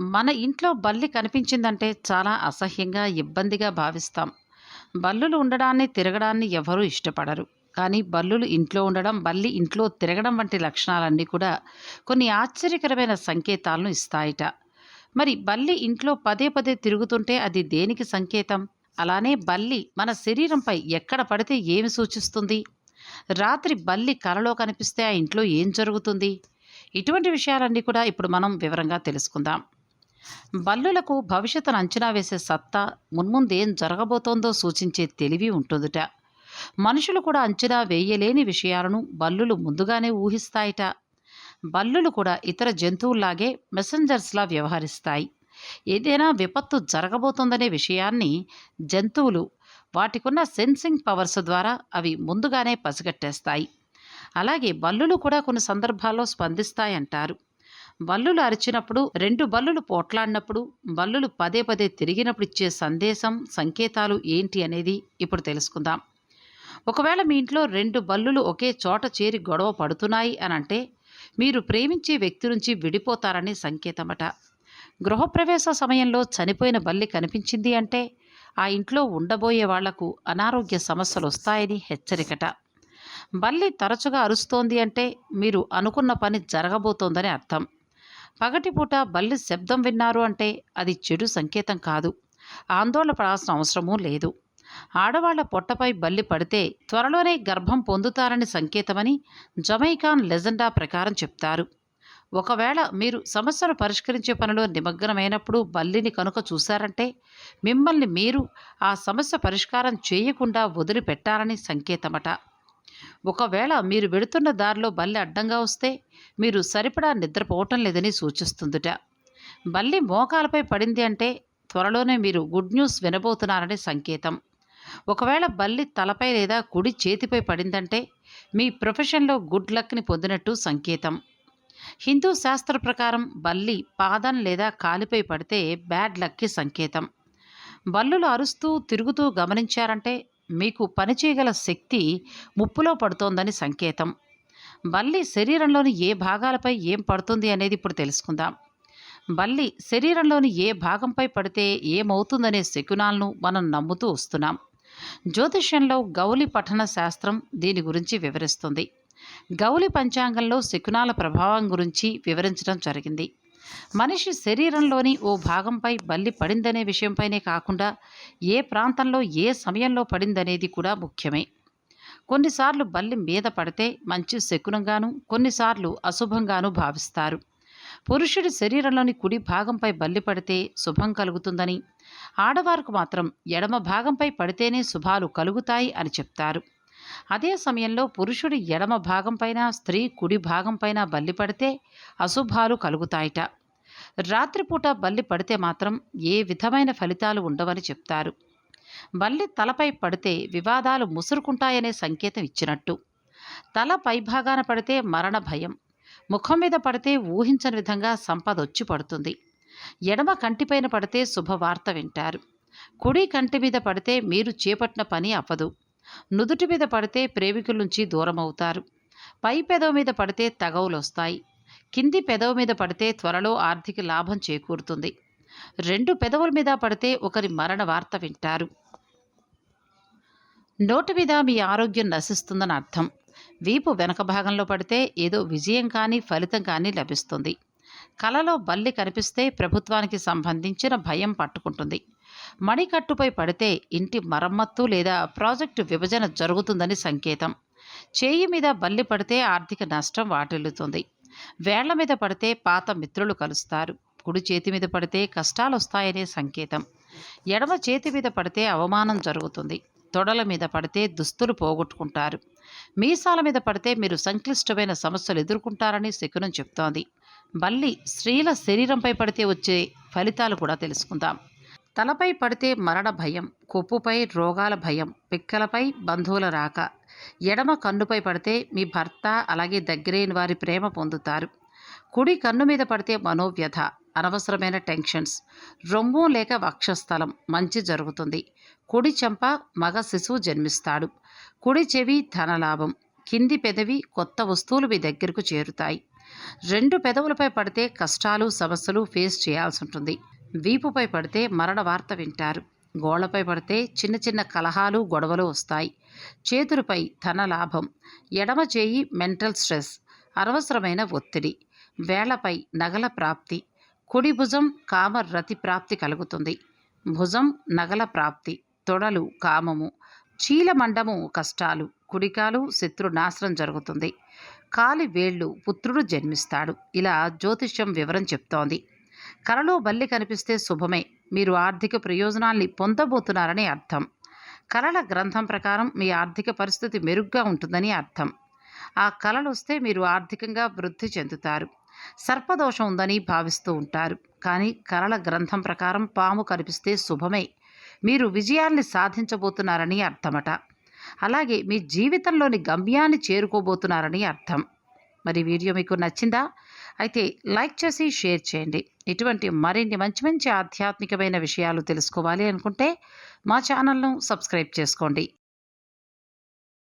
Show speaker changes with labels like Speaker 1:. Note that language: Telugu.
Speaker 1: మన ఇంట్లో బల్లి కనిపించిందంటే చాలా అసహ్యంగా, ఇబ్బందిగా భావిస్తాం. బల్లులు ఉండడాన్ని, తిరగడాన్ని ఎవరూ ఇష్టపడరు. కానీ బల్లులు ఇంట్లో ఉండడం, బల్లి ఇంట్లో తిరగడం వంటి లక్షణాలన్నీ కూడా కొన్ని ఆశ్చర్యకరమైన సంకేతాలను ఇస్తాయిట. మరి బల్లి ఇంట్లో పదే పదే తిరుగుతుంటే అది దేనికి సంకేతం? అలానే బల్లి మన శరీరంపై ఎక్కడ పడితే ఏమి సూచిస్తుంది? రాత్రి బల్లి కలలో కనిపిస్తే ఆ ఇంట్లో ఏం జరుగుతుంది? ఇటువంటి విషయాలన్నీ కూడా ఇప్పుడు మనం వివరంగా తెలుసుకుందాం. బల్లులకు భవిష్యత్తును అంచనా వేసే సత్తా, మున్ముందేం జరగబోతోందో సూచించే తెలివి ఉంటుందిట. మనుషులు కూడా అంచనా వేయలేని విషయాలను బల్లులు ముందుగానే ఊహిస్తాయిట. బల్లులు కూడా ఇతర జంతువుల్లాగే మెసెంజర్స్‌లా వ్యవహరిస్తాయి. ఏదైనా విపత్తు జరగబోతోందనే విషయాన్ని జంతువులు వాటికున్న సెన్సింగ్ పవర్స్ ద్వారా అవి ముందుగానే పసిగట్టేస్తాయి. అలాగే బల్లులు కూడా కొన్ని సందర్భాల్లో స్పందిస్తాయంటారు. బల్లులు అరిచినప్పుడు, రెండు బల్లులు పోట్లాడినప్పుడు, బల్లులు పదే పదే తిరిగినప్పుడు ఇచ్చే సందేశం, సంకేతాలు ఏంటి అనేది ఇప్పుడు తెలుసుకుందాం. ఒకవేళ మీ ఇంట్లో రెండు బల్లులు ఒకే చోట చేరి గొడవ పడుతున్నాయి అని అంటే మీరు ప్రేమించే వ్యక్తి నుంచి విడిపోతారని సంకేతమట. గృహప్రవేశ సమయంలో చనిపోయిన బల్లి కనిపించింది అంటే ఆ ఇంట్లో ఉండబోయే వాళ్ళకు అనారోగ్య సమస్యలు వస్తాయని హెచ్చరికట. బల్లి తరచుగా అరుస్తోంది అంటే మీరు అనుకున్న పని జరగబోతోందని అర్థం. పగటిపూట బల్లి శబ్దం విన్నారు అంటే అది చెడు సంకేతం కాదు. ఆందోళన పడాల్సిన అవసరమూ లేదు. ఆడవాళ్ళ పొట్టపై బల్లి పడితే త్వరలోనే గర్భం పొందుతారని సంకేతమని జమైకాన్ లెజెండా ప్రకారం చెప్తారు. ఒకవేళ మీరు సమస్యను పరిష్కరించే పనిలో నిమగ్నమైనప్పుడు బల్లిని కనుక చూశారంటే మిమ్మల్ని మీరు ఆ సమస్య పరిష్కారం చేయకుండా వదిలిపెట్టాలని సంకేతమట. ఒకవేళ మీరు వెడుతున్న దారిలో బల్లి అడ్డంగా వస్తే మీరు సరిపడా నిద్రపోవటం లేదని సూచిస్తుందిట. బల్లి మోకాలపై పడింది అంటే త్వరలోనే మీరు గుడ్ న్యూస్ వినబోతున్నారని సంకేతం. ఒకవేళ బల్లి తలపై లేదా కుడి చేతిపై పడిందంటే మీ ప్రొఫెషన్‌లో గుడ్ లక్‌ని పొందినట్టు సంకేతం. హిందూ శాస్త్ర ప్రకారం బల్లి పాదం లేదా కాలిపై పడితే బ్యాడ్ లక్‌కి సంకేతం. బల్లులు అరుస్తూ, తిరుగుతూ గమనించారంటే మీకు పనిచేయగల శక్తి ముప్పులో పడుతోందని సంకేతం. బల్లి శరీరంలోని ఏ భాగాలపై ఏం పడుతుంది అనేది ఇప్పుడు తెలుసుకుందాం. బల్లి శరీరంలోని ఏ భాగంపై పడితే ఏమవుతుందనే శకునాలను మనం నమ్ముతూ వస్తున్నాం. జ్యోతిష్యంలో గౌలి పఠన శాస్త్రం దీని గురించి వివరిస్తుంది. గౌలి పంచాంగంలో శకునాల ప్రభావం గురించి వివరించడం జరిగింది. మనిషి శరీరంలోని ఓ భాగంపై బల్లి పడిందనే విషయంపైనే కాకుండా ఏ ప్రాంతంలో ఏ సమయంలో పడిందనేది కూడా ముఖ్యమే. కొన్నిసార్లు బల్లి మీద పడితే మంచి శకునంగాను కొన్నిసార్లు అశుభంగానూ భావిస్తారు. పురుషుడి శరీరంలోని కుడి భాగంపై బల్లి పడితే శుభం కలుగుతుందని, ఆడవారికి మాత్రం ఎడమ భాగంపై పడితేనే శుభాలు కలుగుతాయి అని చెప్తారు. అదే సమయంలో పురుషుడి ఎడమ భాగంపైన, స్త్రీ కుడి భాగంపైన బల్లి పడితే అశుభాలు కలుగుతాయట. రాత్రిపూట బల్లి పడితే మాత్రం ఏ విధమైన ఫలితాలు ఉండవని చెప్తారు. బల్లి తలపై పడితే వివాదాలు ముసురుకుంటాయనే సంకేతం ఇచ్చినట్టు. తల పైభాగాన పడితే మరణ భయం. ముఖం మీద పడితే ఊహించని విధంగా సంపదొచ్చి పడుతుంది. ఎడమ కంటిపైన పడితే శుభవార్త వింటారు. కుడి కంటి మీద పడితే మీరు చేపట్టిన పని అవ్వదు. నుదుటి మీద పడితే ప్రేమికుల నుంచి దూరమవుతారు. పై పెదవి మీద పడితే తగవులొస్తాయి. కింది పెదవి మీద పడితే త్వరలో ఆర్థిక లాభం చేకూరుతుంది. రెండు పెదవుల మీద పడితే ఒకరి మరణ వార్త వింటారు. నోటి మీద మీ ఆరోగ్యం నశిస్తుందని అర్థం. వీపు వెనక భాగంలో పడితే ఏదో విజయం కానీ, ఫలితం కానీ లభిస్తుంది. కలలో బల్లి కనిపిస్తే ప్రభుత్వానికి సంబంధించిన భయం పట్టుకుంటుంది. మణికట్టుపై పడితే ఇంటి మరమ్మత్తు లేదా ప్రాజెక్టు విభజన జరుగుతుందని సంకేతం. చేయి మీద బల్లి పడితే ఆర్థిక నష్టం వాటిల్లుతుంది. వేళ్ళ మీద పడితే పాత మిత్రులు కలుస్తారు. కుడి చేతి మీద పడితే కష్టాలు వస్తాయనే సంకేతం. ఎడమ చేతి మీద పడితే అవమానం జరుగుతుంది. తొడల మీద పడితే దుస్తులు పోగొట్టుకుంటారు. మీసాల మీద పడితే మీరు సంక్లిష్టమైన సమస్యలు ఎదుర్కొంటారని శకునం చెప్తోంది. బల్లి స్త్రీల శరీరంపై పడితే వచ్చే ఫలితాలు కూడా తెలుసుకుందాం. తలపై పడితే మరణ భయం, కొప్పుపై రోగాల భయం, పిక్కలపై బంధువుల రాక, ఎడమ కన్నుపై పడితే మీ భర్త అలాగే దగ్గరైన వారి ప్రేమ పొందుతారు. కుడి కన్ను మీద పడితే మనోవ్యధ, అనవసరమైన టెన్షన్స్, రొమ్ము లేక వక్షస్థలం మంచి జరుగుతుంది. కుడి చెంప మగ శిశువు జన్మిస్తాడు. కుడి చెవి ధనలాభం. కింది పెదవి కొత్త వస్తువులు మీ దగ్గరకు చేరుతాయి. రెండు పెదవులపై పడితే కష్టాలు సమస్యలు ఫేస్ చేయాల్సి ఉంటుంది వీపుపై పడితే మరణ వార్త వింటారు. గోళ్ళపై పడితే చిన్న చిన్న కలహాలు గొడవలు వస్తాయి. చేతులపై ధన లాభం. ఎడమ చేయి మెంటల్ స్ట్రెస్. అనవసరమైన ఒత్తిడి. వేళ్ళపై నగల ప్రాప్తి. కుడి భుజం కామ రతి ప్రాప్తి కలుగుతుంది. భుజం నగల ప్రాప్తి. తొడలు కామము. చీలమండము కష్టాలు. కుడికాలు శత్రు నాశనం జరుగుతుంది. కాలి వేళ్ళు పుత్రుడు జన్మిస్తాడు. ఇలా జ్యోతిష్యం వివరం చెప్తోంది. కలలో బల్లి కనిపిస్తే శుభమే. మీరు ఆర్థిక ప్రయోజనాల్ని పొందబోతున్నారని అర్థం. కలల గ్రంథం ప్రకారం మీ ఆర్థిక పరిస్థితి మెరుగ్గా ఉంటుందని అర్థం. ఆ కళలు వస్తే మీరు ఆర్థికంగా వృద్ధి చెందుతారు. సర్పదోషం ఉందని భావిస్తూ ఉంటారు. కానీ కలల గ్రంథం ప్రకారం పాము కనిపిస్తే శుభమే. మీరు విజయాల్ని సాధించబోతున్నారని అర్థమట. అలాగే మీ జీవితంలోని గమ్యాన్ని చేరుకోబోతున్నారని అర్థం. మరి వీడియో మీకు నచ్చిందా? అయితే లైక్ చేసి షేర్ చేయండి. ఇటువంటి మరిన్ని మంచి మంచి ఆధ్యాత్మికమైన విషయాలు తెలుసుకోవాలి అనుకుంటే మా ఛానల్ను సబ్స్క్రైబ్ చేసుకోండి.